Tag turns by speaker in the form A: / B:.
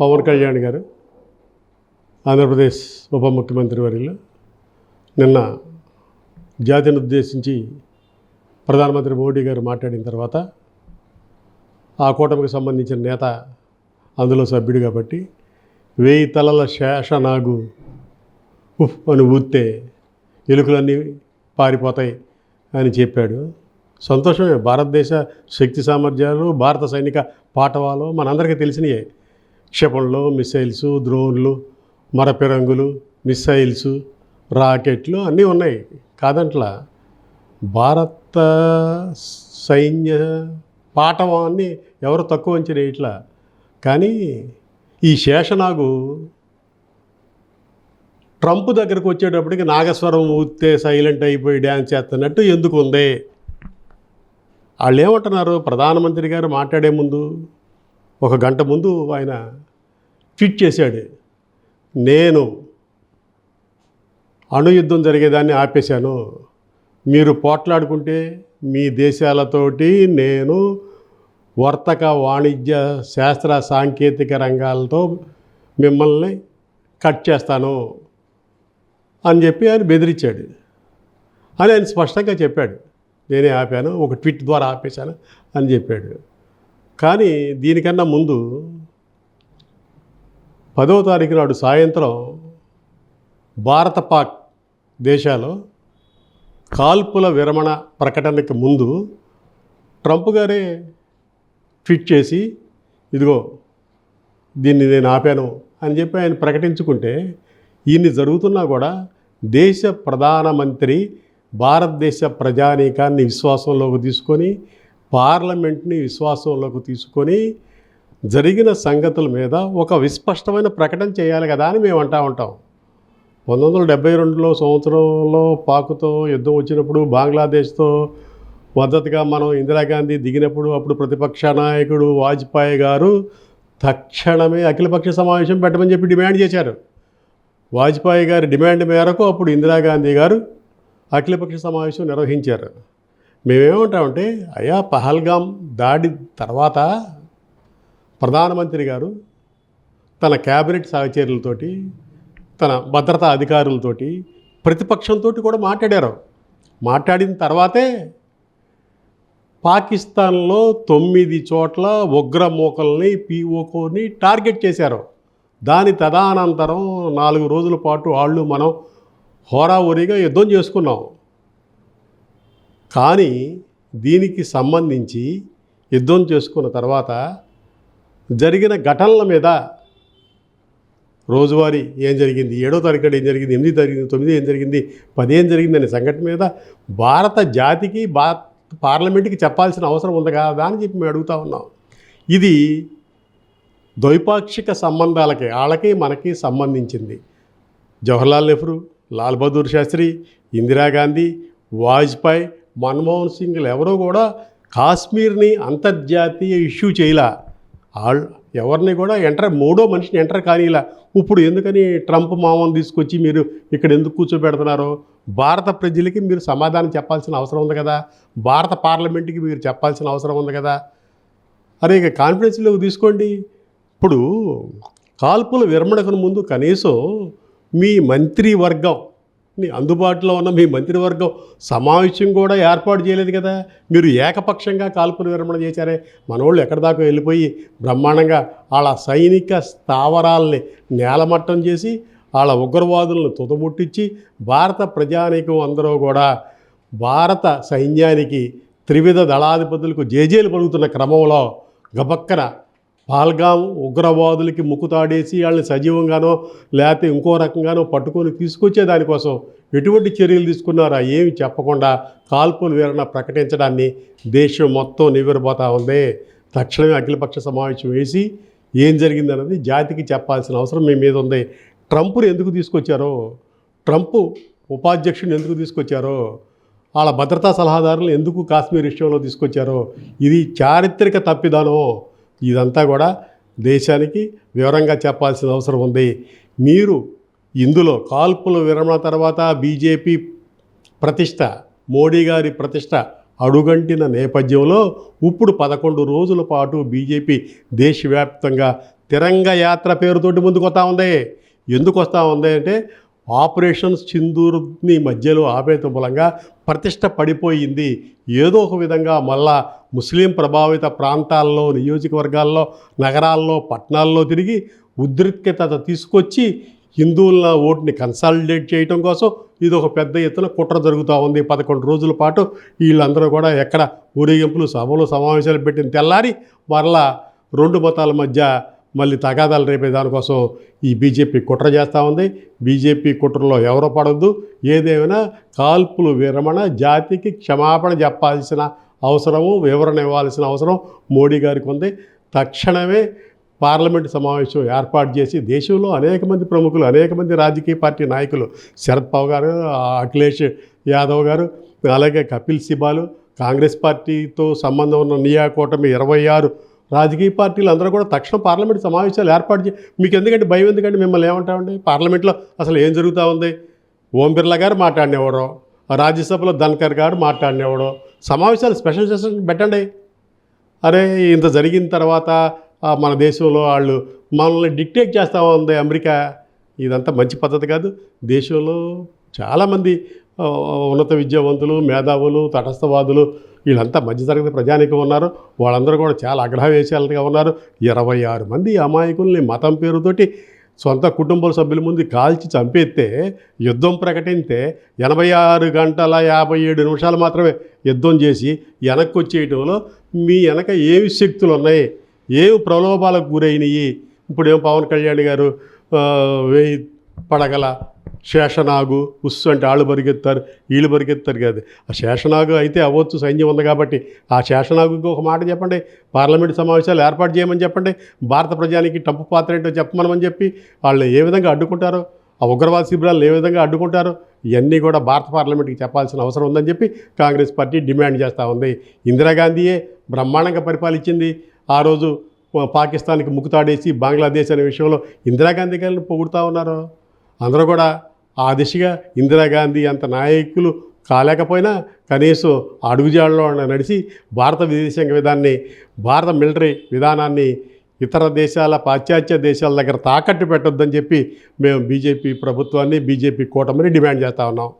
A: పవన్ కళ్యాణ్ గారు ఆంధ్రప్రదేశ్ ఉప ముఖ్యమంత్రి వర్యులు. నిన్న జాతిని ఉద్దేశించి ప్రధానమంత్రి మోడీ గారు మాట్లాడిన తర్వాత ఆ కూటమికి సంబంధించిన నేత అందులో సభ్యుడు కాబట్టి వేయి తలల శేషనాగు ఉఫ్ అని ఊస్తే ఎలుకలన్నీ పారిపోతాయి అని చెప్పాడు. సంతోషమే. భారతదేశ శక్తి సామర్థ్యాలు భారత సైనిక పాఠవాలు మనందరికీ తెలిసినయే. క్షిపణులు మిసైల్స్ డ్రోన్లు మరపిరంగులు మిసైల్స్ రాకెట్లు అన్నీ ఉన్నాయి. కాదంట్లా భారత సైన్య పాఠవాన్ని ఎవరు తక్కువ అంచనా ఇట్లా కానీ ఈ శేషనాగు ట్రంప్ దగ్గరకు వచ్చేటప్పటికి నాగస్వరం ఊతే సైలెంట్ అయిపోయి డ్యాన్స్ చేస్తున్నట్టు ఎందుకు ఉంది వాళ్ళు ఏమంటున్నారు ప్రధానమంత్రి గారు మాట్లాడే ముందు ఒక గంట ముందు ఆయన ట్వీట్ చేశాడు. నేను అణుయుద్ధం జరిగేదాన్ని ఆపేశాను. మీరు పోట్లాడుకుంటే మీ దేశాలతోటి నేను వర్తక వాణిజ్య శాస్త్ర సాంకేతిక రంగాలతో మిమ్మల్ని కట్ చేస్తాను అని చెప్పి ఆయన బెదిరించాడు. అని ఆయన స్పష్టంగా చెప్పాడు. నేనే ఆపాను ఒక ట్వీట్ ద్వారా ఆపేశాను అని చెప్పాడు. కానీ దీనికన్నా ముందు పదో తారీఖు నాడు సాయంత్రం భారత పాక్ దేశాలు కాల్పుల విరమణ ప్రకటనకి ముందు ట్రంప్ గారే ట్వీట్ చేసి ఇదిగో దీన్ని నేను ఆపాను అని చెప్పి ఆయన ప్రకటించుకుంటే ఇన్ని జరుగుతున్నా కూడా దేశ ప్రధానమంత్రి భారతదేశ ప్రజానీకాన్ని విశ్వాసంలోకి తీసుకొని పార్లమెంట్ని విశ్వాసంలోకి తీసుకొని జరిగిన సంగతుల మీద ఒక విస్పష్టమైన ప్రకటన చేయాలి కదా అని మేము అంటా ఉంటాం. పంతొమ్మిది వందల డెబ్బై రెండులో సంవత్సరంలో పాకుతో యుద్ధం వచ్చినప్పుడు బంగ్లాదేశ్తో మద్దతుగా మనం ఇందిరాగాంధీ దిగినప్పుడు అప్పుడు ప్రతిపక్ష నాయకుడు వాజ్పేయి గారు తక్షణమే అఖిలపక్ష సమావేశం పెట్టమని చెప్పి డిమాండ్ చేశారు. వాజ్పేయి గారి డిమాండ్ మేరకు అప్పుడు ఇందిరాగాంధీ గారు అఖిలపక్ష సమావేశం నిర్వహించారు. మేమేమంటామంటే అయ్యా పహల్గాం దాడి తర్వాత ప్రధానమంత్రి గారు తన క్యాబినెట్ సహచరులతోటి తన భద్రతా అధికారులతోటి ప్రతిపక్షంతో కూడా మాట్లాడారు. మాట్లాడిన తర్వాతే పాకిస్తాన్లో తొమ్మిది చోట్ల ఉగ్రమూకల్ని పీఓకోని టార్గెట్ చేశారు. దాని తదానంతరం నాలుగు రోజుల పాటు వాళ్ళు మనం హోరాహోరీగా యుద్ధం చేసుకున్నాం. కానీ దీనికి సంబంధించి యుద్ధం చేసుకున్న తర్వాత జరిగిన ఘటనల మీద రోజువారీ ఏం జరిగింది? ఏడో తారీఖు ఏం జరిగింది? ఎనిమిది జరిగింది తొమ్మిది ఏం జరిగింది? పది ఏం జరిగింది అనే సంఘటన మీద భారత జాతికి భా పార్లమెంట్కి చెప్పాల్సిన అవసరం ఉంది కదా అని చెప్పి మేము అడుగుతా ఉన్నాం. ఇది ద్వైపాక్షిక సంబంధాలకి వాళ్ళకి మనకి సంబంధించింది. జవహర్లాల్ నెహ్రూ లాల్ బహదూర్ శాస్త్రి ఇందిరాగాంధీ వాజ్పేయి మన్మోహన్ సింగ్లు ఎవరూ కూడా కాశ్మీర్ని అంతర్జాతీయ ఇష్యూ చేయలా. వాళ్ళు ఎవరిని కూడా ఎంటర్ మూడో మనిషిని ఎంటర్ కానీలా. ఇప్పుడు ఎందుకని ట్రంప్ మామని తీసుకొచ్చి మీరు ఇక్కడ ఎందుకు కూర్చోబెడుతున్నారు? భారత ప్రజలకి మీరు సమాధానం చెప్పాల్సిన అవసరం ఉంది కదా? భారత పార్లమెంట్కి మీరు చెప్పాల్సిన అవసరం ఉంది కదా? అరే ఇక కాన్ఫిడెన్స్లోకి తీసుకోండి. ఇప్పుడు కాల్పుల విరమణకు ముందు కనీసం మీ మంత్రివర్గం మీ అందుబాటులో ఉన్న మీ మంత్రివర్గం సమావేశం కూడా ఏర్పాటు చేయలేదు కదా. మీరు ఏకపక్షంగా కాల్పుల విరమణ చేశారే. మనోళ్ళు ఎక్కడి దాకా వెళ్ళిపోయి బ్రహ్మాండంగా వాళ్ళ సైనిక స్థావరాలని నేలమట్టం చేసి వాళ్ళ ఉగ్రవాదులను తుదముట్టించి భారత ప్రజానీకం అందరూ కూడా భారత సైన్యానికి త్రివిధ దళాధిపతులకు జేజేలు పలుకుతున్న క్రమంలో గబక్కన పాల్గాం ఉగ్రవాదులకి ముక్కుతాడేసి వాళ్ళని సజీవంగానో లేకపోతే ఇంకో రకంగానో పట్టుకొని తీసుకొచ్చే దానికోసం ఎటువంటి చర్యలు తీసుకున్నారా? ఏమి చెప్పకుండా కాల్పులు వీరణ ప్రకటించడాన్ని దేశం మొత్తం నివ్వెరపోతా ఉంది. తక్షణమే అఖిలపక్ష సమావేశం వేసి ఏం జరిగిందన్నది జాతికి చెప్పాల్సిన అవసరం మీ మీద ఉంది. ట్రంప్ను ఎందుకు తీసుకొచ్చారో? ట్రంప్ ఉపాధ్యక్షుడిని ఎందుకు తీసుకొచ్చారో? వాళ్ళ భద్రతా సలహాదారులు ఎందుకు కాశ్మీర్ విషయంలో తీసుకొచ్చారో? ఇది చారిత్రక తప్పిదానం ఇదంతా కూడా దేశానికి వివరంగా చెప్పాల్సిన అవసరం ఉంది. మీరు ఇందులో కాల్పుల విరమణ తర్వాత బీజేపీ ప్రతిష్ట మోడీ గారి ప్రతిష్ట అడుగంటిన నేపథ్యంలో ఇప్పుడు పదకొండు రోజుల పాటు బీజేపీ దేశవ్యాప్తంగా తిరంగ యాత్ర పేరుతోటి ముందుకు వస్తూ ఉంది. ఎందుకు వస్తూ ఉంది అంటే ఆపరేషన్ సింధూర్ని మధ్యలో ఆపేత మూలంగా ప్రతిష్ట పడిపోయింది. ఏదో ఒక విధంగా మళ్ళా ముస్లిం ప్రభావిత ప్రాంతాల్లో నియోజకవర్గాల్లో నగరాల్లో పట్టణాల్లో తిరిగి ఉద్రిక్తత తీసుకొచ్చి హిందువుల ఓటుని కన్సాలిడేట్ చేయటం కోసం ఇది ఒక పెద్ద ఎత్తున కుట్ర జరుగుతూ ఉంది. పదకొండు రోజుల పాటు వీళ్ళందరూ కూడా ఎక్కడ ఊరేగింపులు సభలు సమావేశాలు పెట్టిన తెల్లారి మరలా రెండు మతాల మధ్య మళ్ళీ తగాదాలు రేపే దానికోసం ఈ బీజేపీ కుట్ర చేస్తూ ఉంది. బీజేపీ కుట్రలో ఎవరు పడద్దు. ఏదేమైనా కాల్పులు విరమణ జాతికి క్షమాపణ చెప్పాల్సిన అవసరము వివరణ ఇవ్వాల్సిన అవసరం మోడీ గారికి ఉంది. తక్షణమే పార్లమెంట్ సమావేశం ఏర్పాటు చేసి దేశంలో అనేక మంది ప్రముఖులు అనేక మంది రాజకీయ పార్టీ నాయకులు శరద్ పవార్ గారు అఖిలేష్ యాదవ్ గారు అలాగే కపిల్ సిబాలు కాంగ్రెస్ పార్టీతో సంబంధం ఉన్న నియాకూటమి ఇరవై ఆరు రాజకీయ పార్టీలు అందరూ కూడా తక్షణం పార్లమెంట్ సమావేశాలు ఏర్పాటు చే మీకు ఎందుకంటే భయం ఎందుకంటే మిమ్మల్ని ఏమంటామండి? పార్లమెంట్లో అసలు ఏం జరుగుతూ ఉంది? ఓం బిర్లా గారు మాట్లాడినవాడు? రాజ్యసభలో ధన్కర్ గారు మాట్లాడినవాడు? సమావేశాలు స్పెషల్ సెషన్ పెట్టండి. అరే ఇంత జరిగిన తర్వాత మన దేశంలో వాళ్ళు మనల్ని డిక్టేట్ చేస్తూ ఉంది అమెరికా. ఇదంతా మంచి పద్ధతి కాదు. దేశంలో చాలామంది ఉన్నత విద్యావంతులు మేధావులు తటస్థవాదులు వీళ్ళంతా మధ్యతరగతి ప్రజానికం ఉన్నారు. వాళ్ళందరూ కూడా చాలా అగ్రహవేశాలుగా ఉన్నారు. ఇరవై ఆరు మంది అమాయకుల్ని మతం పేరుతోటి సొంత కుటుంబ సభ్యుల ముందు కాల్చి చంపేస్తే యుద్ధం ప్రకటిస్తే ఎనభై ఆరు గంటల యాభై ఏడు నిమిషాలు మాత్రమే యుద్ధం చేసి వెనక్కి వచ్చేయటంలో మీ వెనక ఏమి శక్తులు ఉన్నాయి ఏమి ప్రలోభాలకు గురైనవి ఇప్పుడేం పవన్ కళ్యాణ్ గారు వేయి పడగల శేషనాగు ఉస్సు అంటే ఆళ్ళు పరిగెత్తారు వీళ్ళు పరిగెత్తారు కాదు. ఆ శేషనాగు అయితే అవ్వచ్చు సైన్యం ఉంది కాబట్టి. ఆ శేషనాగుకి ఒక మాట చెప్పండి పార్లమెంట్ సమావేశాలు ఏర్పాటు చేయమని చెప్పండి భారత ప్రజానికి టంపు పాత్ర ఏంటో చెప్పమనమని చెప్పి వాళ్ళు ఏ విధంగా అడ్డుకుంటారో ఆ ఉగ్రవాద శిబిరాలను ఏ విధంగా అడ్డుకుంటారో ఇవన్నీ కూడా భారత పార్లమెంట్కి చెప్పాల్సిన అవసరం ఉందని చెప్పి కాంగ్రెస్ పార్టీ డిమాండ్ చేస్తూ ఉంది. ఇందిరాగాంధీయే బ్రహ్మాండంగా పరిపాలించింది. ఆ రోజు పాకిస్తాన్కి ముక్కుతాడేసి బంగ్లాదేశ్ అనే విషయంలో ఇందిరాగాంధీ గారిని పొగుడుతూ ఉన్నారు? అందరూ కూడా ఆ దిశగా ఇందిరాగాంధీ అంత నాయకులు కాలేకపోయినా కనీసం అడుగుజాడలో నడిచి భారత విదేశాంగ విధాన్ని భారత మిలిటరీ విధానాన్ని ఇతర దేశాల పాశ్చాత్య దేశాల దగ్గర తాకట్టు పెట్టొద్దని చెప్పి మేము బీజేపీ ప్రభుత్వాన్ని బీజేపీ కూటమిని డిమాండ్ చేస్తూ ఉన్నాం.